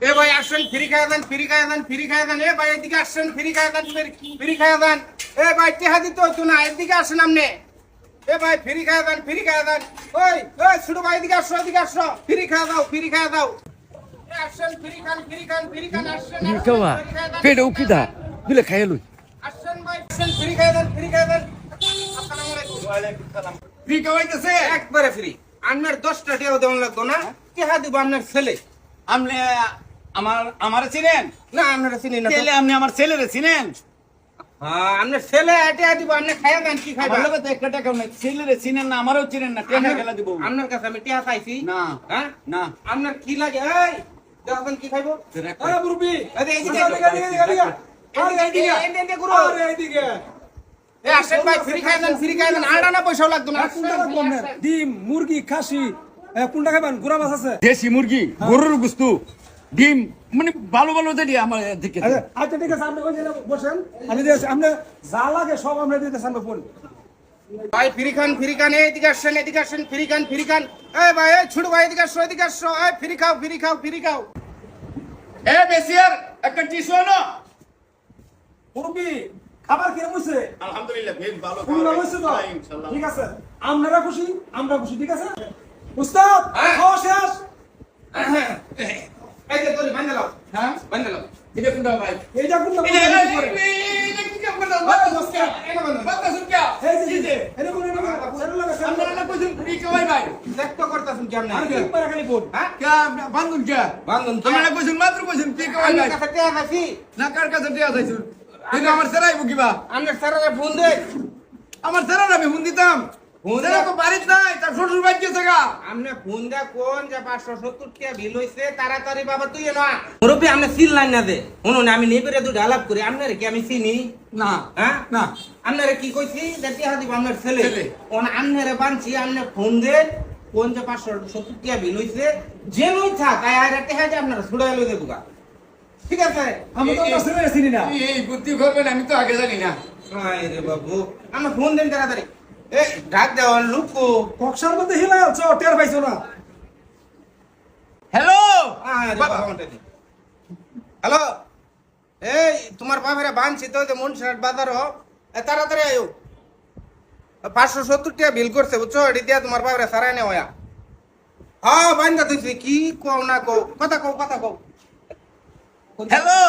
এ ভাই আসেন ফ্রি খাওয়া দেন ফ্রি খাওয়া দেন ফ্রি খাওয়া দেন এ ভাই এদিকে আসেন ফ্রি খাওয়া দেন ফ্রি খাওয়া দেন এ ভাই টেহা দিতে হতো না এদিকে আসেন আপনি এ ভাই ফ্রি খাওয়া দেন ফ্রি খাওয়া দেন ওই ওই ছোট ভাই এদিকে আসো এদিকে আসো ফ্রি খাওয়া দাও ফ্রি খাওয়া দাও এ আসেন ফ্রি খান ফ্রি খান ফ্রি খান আসেন আসেন, কাওয়া free খাওয়া দেন। পেটে উকিদা বিলে খাইয়া লই আসেন ভাই আসেন ফ্রি খাওয়া দেন ফ্রি খাওয়া দেন আসসালামু আলাইকুম ফ্রি খাওয়াইতেছে একবারে ফ্রি আপনার দশটা টেও দেওয়া লাগতো না টেহা দিব আপনার ছেলে আপনি আমার আমার চিনেন? না আপনারা চিনি না। ছেলে আপনি আমার ছেলেরে চিনেন? হ্যাঁ ছেলে দিব আপনি খাইয়া দেন কি খাইবা? লগে তো একটা টাকা নাই। ছেলেরে চিনেন না আমারও চিনেন না টেকা খেলা দিব। আপনার কাছে আমি টেহা চাইছি না হ্যাঁ? না। আপনার কি লাগে? এই দেখেন কি খাইবো? আরে মুরবি আরে এইদিকে এদিকে, এদিকে, এদিকে, এদিকে। এদিকে। এইদিকে, এইদিকে আরে এদিকে। এই আসেন ভাই ফ্রি খাইয়া দেন ফ্রি খাইয়া দেন। আড়া না পয়সাও লাগতো না? ডিম মুরগি খাসি কোনটা খাবেন গুড়া মাছ আছে? দেশি মুরগি গরুর গুস্তু। ডিম মানে ভালো ভালো যেটি আমার দিকে। আচ্ছা, আচ্ছা ঠিক আছে আপনি বসেন আমি দিয়েছি আপনি যা লাগে সব আমরা দিতেছি আমরা ফোন ভাই ফ্রি খান ফ্রি খান এদিকে আসেন এদিকে আসেন ফ্রি খান ফ্রি খান। এই ভাই এই ছোট ভাই এদিকে আসো এদিকে আসো। এই ফ্রি খাও ফ্রি খাও ফ্রি খাও। এ বেশিয়ার একটা টিস্যু আনো। খাবার কিরম আলহামদুলিল্লাহ বেশ ভালো তো? হ্যাঁ, ইনশাআল্লাহ ঠিক আছে আপনারা খুশি আমরা খুশি ঠিক আছে? উস্তাদ হ্যাঁ। খাওয়া শেষ। এই যে তোরে বান্ধা লাও হ্যাঁ বান্ধা লাও এটা কোনটা ভাই এইটা কোনটা এটা এই এটা এটা কি কাম করছ বাতা সুকিয়া এটা বান্ধা বাতা সুকিয়া যে, যে, এটা কোন এটা কোন ছেড়ে লাগে ছেড়ে আমরা লাগে। না কইছেন ফ্রি কই ভাই দেখতে করতাছেন কেমনে আর কি করে খালি ফোন হ্যাঁ কে বান্ধুন কে বান্ধন আমরা কইছেন মাত্র কইছেন ফ্রি কই আমার ভাই কাছে টেহা আছে না কার কাছে টিয়া চাইছুন কিন্তু আমার সেরাইব কিবা আপনার স্যারের ফোন দে আমার সেরার আমি হুন দিতাম হুন সেরা তো বাড়িতে নাই তার শ্বশুর বাড়ি গেছে গা। আপনি ফোন দে কোন যে পাঁচশো সত্তর টাকা বিল হইছে তাড়াতাড়ি বাবা তুই আপনি সিল লাইন না দে শুনুন আমি নেবেরে দুটো আলাপ করি আপনার কি আমি চিনি? না হ্যাঁ? না। আপনারে কি কইছি? দেখতে হাতি আপনার ছেলে। ছেলে। বানছি আপনি ফোন দেন কোন যে পাঁচশো সত্তর টাকা বিল হইছে যে নই থাক আয় আয় রাতে হাজে আপনারা লই দেবো ঠিক আছে? আমি তো চিনি না। এই বুদ্ধি করবেন আমি তো আগে জানি না। বাবু আমরা ফোন দেন তাড়াতাড়ি। এ ডাক দেওয়ান লুকো। কক্সার মধ্যে হিলাই আছো টের পাইছো না? Hello hello? এই তোমার বাপেরা বানছি তো যে মন শার্ট বাজার এ তাড়াতাড়ি আয়ো। পাঁচশো সত্তর টাকা বিল করছে বুঝছ? এটি দিয়া তোমার বাপেরা সারাই নে হয়া হ্যাঁ বান্ধা তুই কি কও না কও? কথা কও কথা কও। হ্যালো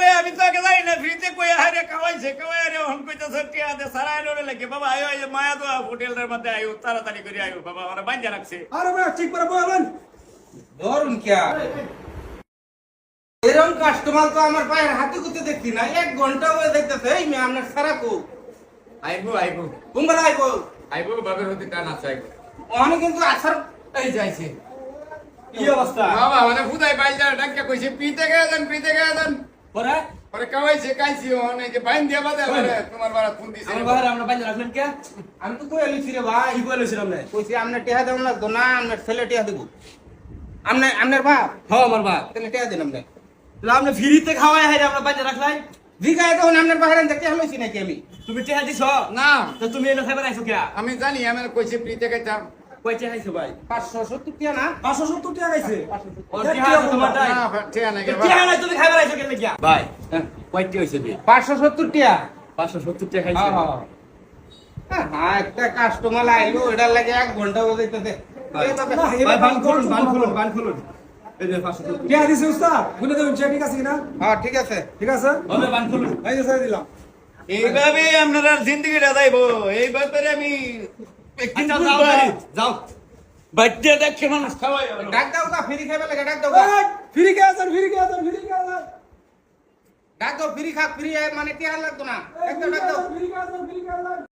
আরে রে আমি তো আগে জানি না ফ্রিতে কই হারে খাওয়াইছে খাওয়াই রে হন কইতাছে টিয়া দে সারা আইলো লাগে। বাবা আয়ো আয়ো মায়া তো হোটেলের মধ্যে আয়ো তাড়াতাড়ি করে আয়ো বাবা আমরা বান্ধা রাখছে আরে ভাই ঠিক করে বলেন ধরুন কিয়া এরকম কাস্টমার তো আমার পায়ের হাতে কুতে দেখছি না। এক ঘণ্টা হয়ে দেখতেছে এই মেয়ে আপনার সারা কো? আইবো আইবো। কুম্বারা আইবো? আইবো বাবার হতে টান আছে আইবো। অনেক কিন্তু আসার এই যাইছে কি অবস্থা? বাবা মানে ফুদাই বাইল যা ডাক্কা কইছে পিতে গেয়া দেন পিতে গেয়া পরে? পরে কাওয়াইছে কাইছি অনে যে বাইন দিয়া বাদে পরে তোমার বাড়া ফোন দিছে। আমার বাহার আমরা বাইরে রাখলেন কে? আমি তো কই এলিছি রে ভাই। কি বলেছিলাম না কইছি আপনার টেহা লাগতো না আপনার ছেলে টেহা দেবো। আপনার আপনার বাপ? হ্যাঁ আমার বাপ। তাহলে টেহা দেন তাহলে আপনি ফ্রিতে খাওয়াই হাই আমরা বাইরে রাখলাই? ভিগায় তখন আপনার বাহারে দেখতে হলোছি নাকি আমি? তুমি টেহা দিছ? না। তো তুমি এনে খাইবার আইছো কে? আমি জানি আমার কইছে পিতে গাইতাম ভাই পাঁচশো সত্তর টাকা না পাঁচশো সত্তর টাকা গাইছে পাঁচশো ও তোমার তাই না ঠিক নাই টেহা নাই তুমি খাইবার আইছো কেন কিয়া ভাই কয়টি হইছে বে পাঁচশো সত্তর টাকা পাঁচশো সত্তর টাকা খাইছে হ্যাঁ হ্যাঁ হ্যাঁ একটা কাস্টমার আইলো এটার লাগে এক ঘণ্টা বজাইতেছে ভাই বান খুলুন বান খুলুন বান খুলুন এই যে পাঁচশো সত্তর টেহা দিছে উস্তাদ গুনে দেবেন ঠিক আছে কিনা হ্যাঁ ঠিক আছে ঠিক আছে হবে বান খুলুন এই যে ছেড়ে দিলাম এইভাবে আপনারা জিন্দগিটা যাইব এই ব্যাপারে আমি একদিন আচ্ছা, যাও বুঝব। ভাই, যাও বাচ্চা দেখে মানুষ খাওয়াই ডাক দাও গা ফ্রি খাইবে লাগে ডাক দাও গা। ফ্রি কে আছেন ফ্রি কে আছেন ফ্রি কে আছেন ডাক দাও ফ্রি খা ফ্রি মানে টিয়া লাগতো না ডাক দাও ডাক দাও ফ্রি কে আছেন ফ্রি কে আছেন